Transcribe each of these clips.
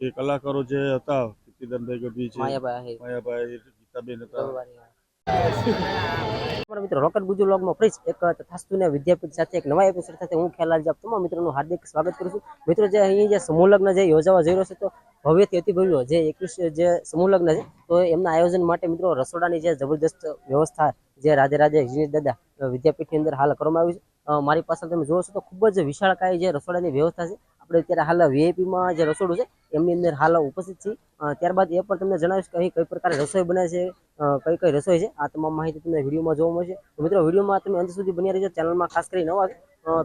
એ કલાકારો જે હતા કીર્તિદાનભાઈ ગઢવી છે માયાભાઈ માયાભાઈ ગીતાબેન હતા અમારા મિત્રો રોકેટ ગુજુ વ્લોગમાં ફરી એક તથાસ્તુને વિદ્યાપીઠ સાથે એક નવા એપિસોડ સાથે હું ખ્યાલ આપ તમામ મિત્રોનું હાર્દિક સ્વાગત કરું છું. મિત્રો, જે અહીં જે સમૂહ લગ્ન જે યોજાવા જઈ રહ્યો છે, તો ભવ્યથી અતિ ભવ્ય જે એકવીસ જે સમૂહ લગ્ન છે, તો એમના આયોજન માટે મિત્રો રસોડાની જે જબરદસ્ત વ્યવસ્થા જે રાધે રાધે જીની દાદા, વિદ્યાપીઠની અંદર હાલ કરવામાં આવી છે. મારી પાસે તમે જોવો છો તો ખૂબ જ વિશાળકાય જે રસોડાની વ્યવસ્થા છે આપણે અત્યારે હાલ વીઆઈપીમાં જે રસોડું છે, એમની અંદર હાલ ઉપસ્થિત છીએ. ત્યારબાદ એ પણ તમને જણાવીશ કે અહીં કઈ પ્રકારે રસોઈ બને છે કઈ કઈ રસોઈ છે, આ તમામ માહિતી તમને વિડીયોમાં જોવા મળશે. મિત્રો, વિડીયોમાં તમે અંત સુધી બન્યા રહેજો. ચેનલમાં ખાસ કરી નવા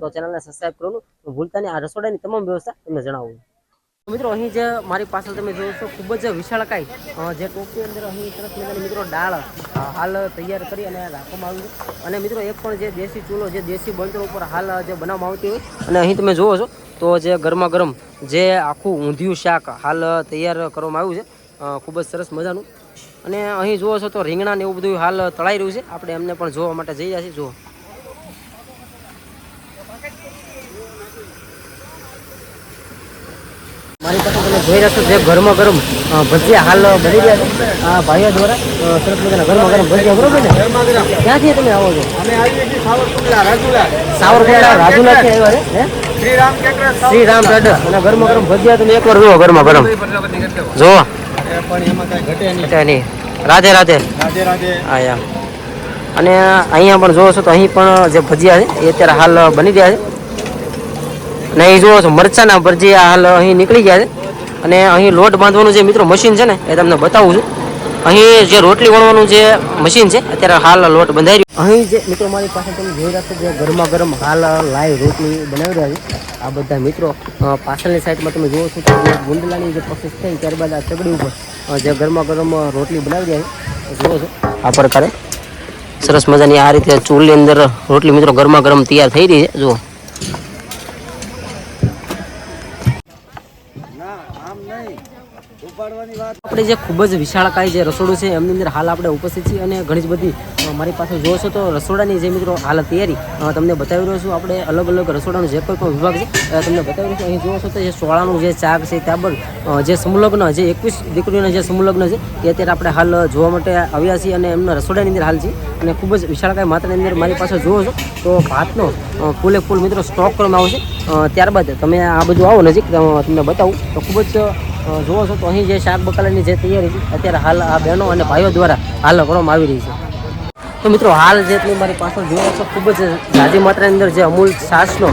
તો ચેનલને સબસ્ક્રાઈબ કરવાનું ભૂલતા નહીં. આ રસોડાની તમામ વ્યવસ્થા તમને જણાવું. મિત્રો, અહીં જે મારી પાસે તમે છો ખૂબ જ વિશાળકાય જે ટોપની અંદર અહીં સરસ મજાની મિત્રો દાળ હાલ તૈયાર કરી અને રાખવામાં આવી છે. અને મિત્રો, એક પણ જે દેશી ચૂલો, જે દેશી બળતણ ઉપર હાલ જે બનાવવામાં આવતી હોય, અને અહીં તમે જુઓ છો, તો જે ગરમા ગરમ જે આખું ઊંધિયું શાક હાલ તૈયાર કરવામાં આવ્યું છે. ખૂબ જ સરસ મજાનું. અને અહીં જુઓ છો તો રીંગણા ને એવું બધું હાલ તળાઈ રહ્યું છે. આપણે એમને પણ જોવા માટે જઈ રહ્યા છીએ. જુઓ. મારી પાસે તમે જોઈ રહ્યા છો જે ગરમા ગરમ ભજીયા હાલ બની રહ્યા છે. આ ભાઈઓ દ્વારા સરસ મજાના ગરમા ગરમ ભજીયા બરોબર ને? ક્યાંથી તમે આવો છો? અમે આવીએ છીએ સાવરકુંડલા રાજુલા. સાવરકુંડલા રાજુલાથી આવ્યા છે? શ્રી રામ શ્રી રામ દાદા અને ગરમા ગરમ ભજીયા તમે એકવાર જુઓ ગરમા ગરમ. જુઓ. પણ એમાં કઈ ઘટે નહીં. રાધે રાધે. રાધે રાધે. હા યા. અને અહીંયા પણ જોવો છો તો અહીં પણ જે ભજીયા છે એ અત્યારે હાલ બની રહ્યા છે. અને અહીં જુઓ છો, મરચાના ભજીયા હાલ અહીં નીકળી ગયા છે. અને અહીં લોટ બાંધવાનું જે મિત્રો મશીન છે ને, એ તમને બતાવું છું. અહીં જે રોટલી વણવાનું જે મશીન છે, અત્યારે હાલ લોટ બંધાઈ રહ્યો. અહીં જે મિત્રો મારી પાસે તમે જોઈ રહ્યા છો જે ગરમા ગરમ હાલ લાઈવ રોટલી બનાવી રહ્યા છે. આ બધા મિત્રો પાછળની સાઈડમાં તમે જુઓ છો કે જે ગુંડલાની જે પ્રોસેસ થઈ ત્યારબાદ આ ચગડી ઉપર જે ગરમા ગરમ રોટલી બનાવી રહ્યા છે. જુઓ છો. આ પ્રકારે સરસ મજાની આ રીતે ચૂલની અંદર રોટલી મિત્રો ગરમા ગરમ તૈયાર થઈ રહી છે. જુઓ. આપણે જે ખૂબ જ વિશાળકાય જે રસોડું છે એમની અંદર હાલ આપણે ઉપસ્થિત છીએ અને ઘણી બધી મારી પાસે જોવો છો તો રસોડાની જે મિત્રો હાલ તૈયારી તમને બતાવી રહ્યો છું. આપણે અલગ અલગ રસોડાનો જે કોઈ પણ વિભાગ છે તમને બતાવી રહ્યો છું. અહીં જોવો છો તો જે સોળાનું જે ચાક છે ત્યાં અ, જે સમૂહલગ્ન જે એકવીસ દીકરીઓના જે સમૂહલગ્ન છે એ અત્યારે આપણે હાલ જોવા માટે આવ્યા છીએ અને એમના રસોડાની અંદર હાલ છે અને ખૂબ જ વિશાળકાય માત્રાની અંદર મારી પાસે જોવો છો તો ભાતનો ફૂલે ફૂલ મિત્રો સ્ટોક કરવામાં આવશે. ત્યારબાદ તમે આ બધું આવો નજીક તમને બતાવું. તો ખૂબ જ જુઓ છો તો અહીં જે શાક બકાલાની જે તૈયારી છે, અત્યારે હાલ આ બહેનો અને ભાઈઓ દ્વારા હાલ કરવામાં આવી રહી છે. તો મિત્રો, હાલ જે મારી પાછળ જોયો છો, ખૂબ જ ઝાઝી માત્રાની અંદર જે અમૂલ છાશનો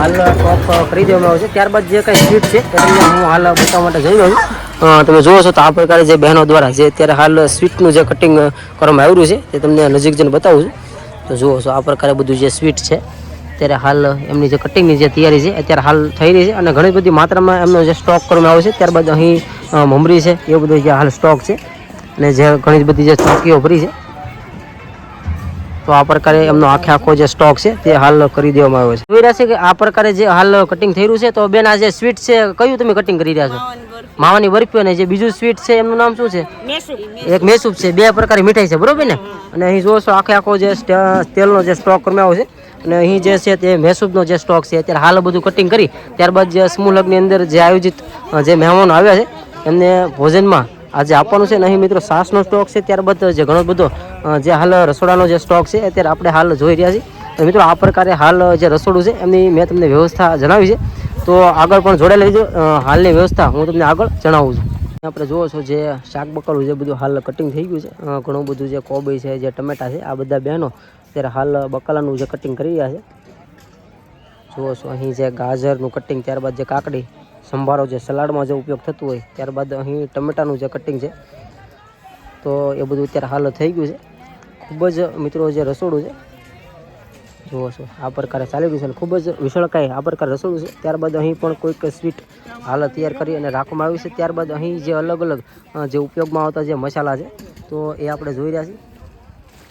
હાલ ટોપ ખરીદવામાં આવ્યો છે. ત્યારબાદ જે કંઈ સ્વીટ છે, એ હું હાલ બતાવવા માટે જઈ રહ્યો છું. તમે જુઓ છો તો આ પ્રકારે જે બહેનો દ્વારા જે અત્યારે હાલ સ્વીટનું જે કટિંગ કરવામાં આવ્યું છે, તે તમને નજીક જઈને બતાવું છું. તો જુઓ છો આ પ્રકારે બધું જે સ્વીટ છે અત્યારે હાલ એમની જે કટિંગની જે તૈયારી છે અત્યારે હાલ થઈ રહી છે અને ઘણી બધી માત્રામાં એમનો જે સ્ટોક કરવામાં આવે છે ત્યારબાદ અહીં મમરી છે એવું બધું જે હાલ સ્ટોક છે. અને જે ઘણી બધી જે ચોકીઓ ભરી છે. તો આ પ્રકારે એમનો આખે આખો જે સ્ટોક છે તે હાલ કરી દેવામાં આવ્યો છે. જોઈ રહ્યા છે કે આ પ્રકારે જે હાલ કટિંગ થઈ રહ્યું છે તો બેન આ જે સ્વીટ છે કયું તમે કટિંગ કરી રહ્યા છો? માવાની બરફી. અને જે બીજું સ્વીટ છે એમનું નામ શું છે? એક મેસૂબ છે બે પ્રકારની મીઠાઈ છે બરોબર ને? અને અહીં જોશો આખે આખો જે તેલનો જે સ્ટોક કરવામાં આવ્યો છે. અને અહીં જે છે તે મહેસૂબનો જે સ્ટોક છે, અત્યારે હાલ બધું કટિંગ કરી, ત્યારબાદ જે સમૂહ અંદર જે આયોજિત જે મહેમાનો આવ્યા છે, એમને ભોજનમાં આજે આપવાનું છે. ને અહીં મિત્રો સાસનો સ્ટોક છે, ત્યારબાદ જે ઘણો બધો જે હાલ રસોડાનો જે સ્ટોક છે, અત્યારે આપણે હાલ જોઈ રહ્યા છીએ. મિત્રો આ પ્રકારે હાલ જે રસોડું છે, એમની મેં તમને વ્યવસ્થા જણાવી છે. તો આગળ પણ જોડાયેલા રહેજો. હાલની વ્યવસ્થા હું તમને આગળ જણાવું છું. આપણે જુઓ છો જે શાક બકરું જે બધું હાલ કટિંગ થઈ ગયું છે ઘણું બધું જે કોબી છે, જે ટમેટા છે, આ બધા બહેનો અત્યારે હાલ બકાલાનું જે કટિંગ કરી રહ્યા છે. જુઓ છો, અહીં જે ગાજરનું કટિંગ ત્યારબાદ જે કાકડી, સંભારો જે સલાડમાં જે ઉપયોગ થતું હોય, ત્યારબાદ અહીં ટમેટાનું જે કટિંગ છે, તો એ બધું અત્યારે હાલ થઈ ગયું છે. ખૂબ જ મિત્રો, જે રસોડું છે, જુઓ છો, આ પ્રકારે ચાલી રહ્યું છે અને ખૂબ જ વિશાળકાય આ પ્રકારે રસોડું છે. ત્યારબાદ અહીં પણ કોઈક સ્વીટ હાલ તૈયાર કરી અને રાખવામાં આવ્યું છે. ત્યારબાદ અહીં જે અલગ અલગ જે ઉપયોગમાં આવતા જે મસાલા છે, તો એ આપણે જોઈ રહ્યા છીએ.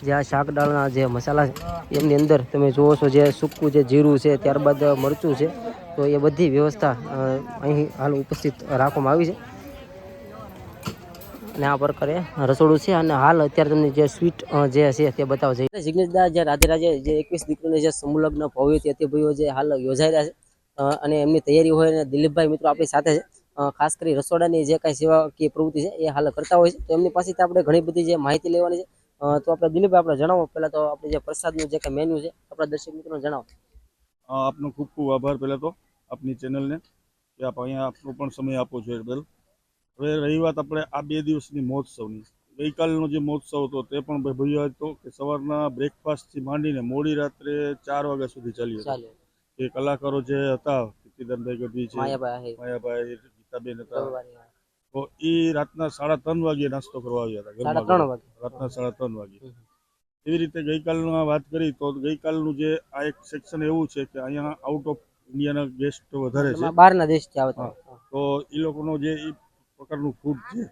જે આ શાકદાળના જે મસાલા છે, એમની અંદર તમે જુઓ છો જે સૂકું જે જીરું છે, ત્યારબાદ મરચું છે, તો એ બધી વ્યવસ્થા અહીં હાલ ઉપસ્થિત રાખવામાં આવી છે. અને આ પ્રકારે રસોડું છે અને હાલ અત્યારે તમને જે સ્વીટ જે છે તે બતાવશે જિગ્નેશદા જે રાધે રાજે જે એકવીસ દીકરીને જે સમૂહલગ્ન ભવ્ય તે ભાઈઓ જે હાલ યોજાઈ રહ્યા છે અને એમની તૈયારી હોય અને દિલીપભાઈ મિત્રો આપણી સાથે છે ખાસ કરી રસોડાની જે કાંઈ સેવાકીય પ્રવૃત્તિ છે એ હાલ કરતા હોય છે. તો એમની પાસેથી આપણે ઘણી બધી જે માહિતી લેવાની છે. તો આપણે દિલીપભાઈ આપણે જણાવો. પહેલાં તો આપણે જે પ્રસાદનું જે કાંઈ મેન્યુ છે આપણા દર્શક મિત્રોને જણાવો. આપનો ખૂબ ખૂબ આભાર પહેલાં તો આપની ચેનલને કે આપ અહીંયા આપનો પણ સમય આપો છો બદલ હવે રહી વાત આપણે આ બે દિવસની મહોત્સવની. ગઈકાલનો જે મહોત્સવ હતો તે પણ ભવ્ય હતો કે સવારના બ્રેકફાસ્ટથી માંડીને મોડી રાત્રે ચાર વાગ્યા સુધી ચાલ્યો એ કલાકારો જે હતા કીર્તિદાનભાઈ ગઢવી છે માયાભાઈ ગીતાબેન હતા. તો એ રાતના સાડા ત્રણ વાગે નાસ્તો કરવા આવ્યા હતા સાડા ત્રણ વાગે. રાતના સાડા ત્રણ વાગે. એવી રીતે ગઈકાલનું વાત કરી તો ગઈકાલનું જે આ એક સેક્શન એવું છે કે અહીંયા આઉટ ઓફ ઇન્ડિયાના ગેસ્ટ વધારે છે. બહારના દેશથી આવતા તો એ લોકોનો જે એ પ્રકારનું ફૂડ છે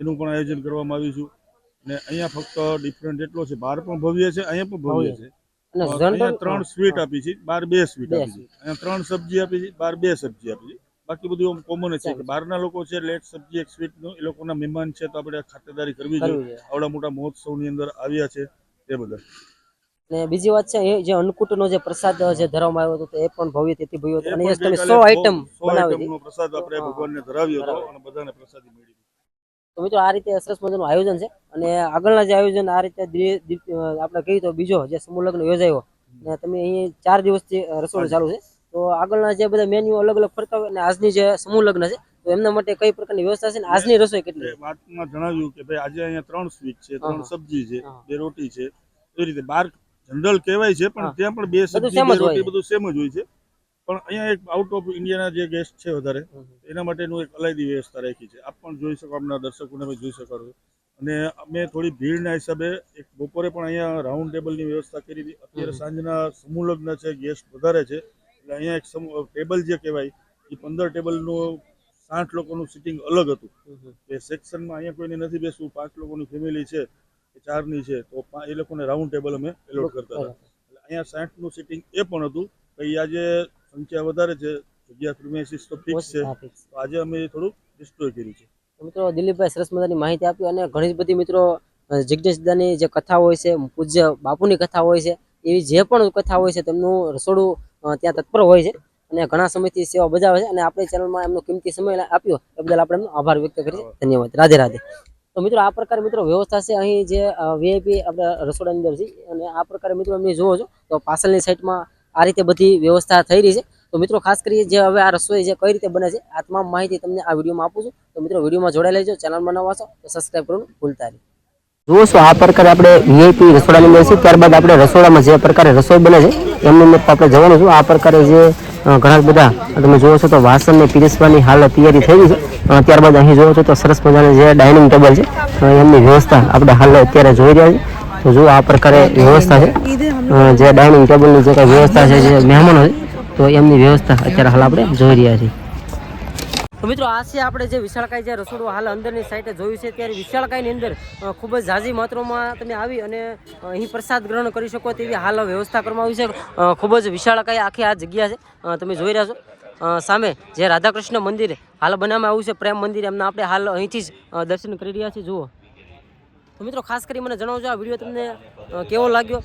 એનું પણ આયોજન કરવામાં આવ્યું છે. અને અહીંયા ફક્ત ડિફરન્ટ એટલો છે બહાર પણ ભવ્ય છે અહીંયા પણ ભવ્ય છે. ત્રણ સ્વીટ આપી છે બાર બે સ્વીટ આપી છે. અહીંયા ત્રણ સબ્જી આપી છે બાર બે સબ્જી આપી છે. બાકી બધું કોમન છે. કે બહારના લોકો છે લેટ સબ્જી એક સ્વીટનું એ લોકોના મહેમાન છે તો આપણે ખાતેદારી કરવી જોઈએ. આવડા મોટા મહોત્સવની અંદર આવ્યા છે તે બધા ને બીજી વાત છે એ જે અન્નકૂટનો જે પ્રસાદ જે ધરવામાં આવ્યો હતો એ પણ ભવ્ય તેથી ભવ્ય હતો. અને તમે સો આઈટમ બનાવી હતી પ્રસાદ આપણે ભગવાનને ધરાવ્યો હતો અને બધાને પ્રસાદી મળી તો મિત્રો આ રીતે સરસ મજાનું આયોજન છે. અને આગળના જે આયોજન આ રીતે આપણે કહીએ તો બીજો જે સમૂહ લગ્ન યોજાયો. અને તમે અહીં ચાર દિવસથી રસોડું ચાલુ છે. તો આગળના જે બધા મેન્યુ અલગ અલગ ફરતા હોય અને આજની જે સમૂહ લગ્ન છે તો એમના માટે કઈ પ્રકારની વ્યવસ્થા છે આજની રસોઈ કેટલી? વાતમાં જણાવ્યું કે ભાઈ આજે અહીંયા ત્રણ સ્વીટ છે ત્રણ સબ્જી છે બે રોટી છે. એવી રીતે બાર જનરલ કહેવાય છે પણ. ત્યાં પણ બે સબ્જી બે રોટી બધું સેમ જ હોય છે. પણ અહીંયા એક આઉટ ઓફ ઇન્ડિયાના જે ગેસ્ટ છે વધારે એના માટેનું એક અલાયદી વ્યવસ્થા રાખી છે. આપ પણ જોઈ શકો આપણા દર્શકોને બી જોઈ શકો. છો અને અમે થોડી ભીડના હિસાબે એક બપોરે પણ અહીંયા રાઉન્ડ ટેબલની વ્યવસ્થા કરી હતી. અત્યારે સાંજના સમૂહ લગ્ન છે ગેસ્ટ વધારે છે. એટલે અહીંયા એક ટેબલ જે કહેવાય એ પંદર ટેબલનું સાઠ લોકોનું સિટિંગ અલગ હતું. એ સેક્શનમાં અહીંયા કોઈને નથી બેસવું પાંચ લોકોની ફેમિલી છે કે ચારની છે તો એ લોકોને રાઉન્ડ ટેબલ અમે એલોટ કરતા હતા. એટલે અહીંયા સાઠનું સિટિંગ એ પણ હતું કે આજે સંખ્યા વધારે છે જગ્યા પ્રિમેસીસ તો ફિક્સ છે તો આજે અમે એ થોડુંક ડિસ્ટ્રોય કર્યું છે. મિત્રો દિલીપભાઈ સરસ મજાની માહિતી આપી અને ઘણી જ બધી મિત્રો અ, જિજ્ઞેશ દાદાની જે કથા હોય છે પૂજ્ય બાપુની કથા હોય છે એવી જે પણ કથા હોય છે તેમનું રસોડું ત્યાં તત્પર હોય છે અને ઘણા સમયથી સેવા બજાવે છે અને આપણી ચેનલમાં એમનો કિંમતી સમય આપ્યો એ બદલ આપણે એમનો આભાર વ્યક્ત કરીએ ધન્યવાદ. રાધે રાધે. તો મિત્રો, આ પ્રકારે મિત્રો વ્યવસ્થા છે. અહીં જે વીઆઈપી આપણે રસોડાની અંદર છે અને આ પ્રકારે મિત્રો એમની જોવો છો, તો પાછળની સાઈડમાં આ રીતે બધી વ્યવસ્થા થઈ રહી છે. તો મિત્રો, ખાસ કરી જે હવે આ રસોઈ જે કઈ રીતે બને છે આ તમામ માહિતી તમને આ વિડીયોમાં આપું છું. તો મિત્રો, વિડીયોમાં જોડાઈ લેજો. ચેનલમાં નવા છો તો સબસ્ક્રાઈબ કરવાનું ભૂલતા નહીં. જુઓ છો, આ પ્રકારે આપણે વીઆઈપી રસોડાની અંદર છે ત્યારબાદ આપણે રસોડામાં જે પ્રકારે રસોઈ બને છે, એમની અંદર આપણે જવાનું છું. આ પ્રકારે જે ઘણા બધા તમે જુઓ છો તો વાસણને પીરસવાની હાલ તૈયારી થઈ ગઈ છે. ત્યારબાદ અહીં જુઓ છો તો સરસ મજાની જે ડાઇનિંગ ટેબલ છે એમની વ્યવસ્થા આપણે હાલ અત્યારે જોઈ રહ્યા છીએ. તો જુઓ આ પ્રકારે વ્યવસ્થા છે. જે ડાઇનિંગ ટેબલની જે કાંઈ વ્યવસ્થા છે, જે મહેમાનો છે, તો એમની વ્યવસ્થા અત્યારે હાલ આપણે જોઈ રહ્યા છીએ. તો મિત્રો, આ છે આપણે જે વિશાળકાય જે રસોડું હાલ અંદરની સાઈડે જોયું છે, ત્યારે વિશાળકાયની અંદર ખૂબ જ ઝાઝી માત્રામાં તમે આવી અને અહીં પ્રસાદ ગ્રહણ કરી શકો તેવી હાલ વ્યવસ્થા કરવામાં આવી છે. ખૂબ જ વિશાળકાય આખી આ જગ્યા છે. તમે જોઈ રહ્યા છો. સામે જે રાધાકૃષ્ણ મંદિર હાલ બનાવવામાં આવ્યું છે. પ્રેમ મંદિર એમના આપણે હાલ અહીંથી જ દર્શન કરી રહ્યા છીએ. જુઓ. તો મિત્રો ખાસ કરી મને જણાવજો આ વીડિયો તમને કેવો લાગ્યો?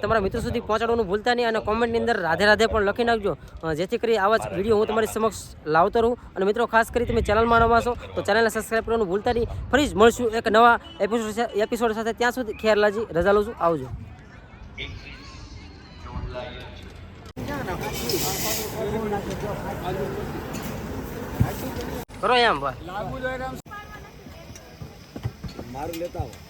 તમારા મિત્રો સુધી પહોંચાડવાનું ભૂલતા નહીં અને કોમેન્ટની અંદર રાધે રાધે પણ લખી નાખજો. જેથી કરી આવા જ વીડિયો હું તમારી સમક્ષ લાવતો રહું. અને મિત્રો ખાસ કરી તમે ચેનલમાં નવા છો તો ચેનલને સબસ્ક્રાઈબ કરવાનું ભૂલતા નહીં. ફરી જ મળશું એક નવા એપિસોડ એપિસોડ સાથે. ત્યાં સુધી ખેરલાજી રજા લઉં છું. આવજો. કરો એમ ભાઈ. મારું લેતા આવો.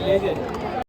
লেগে যায়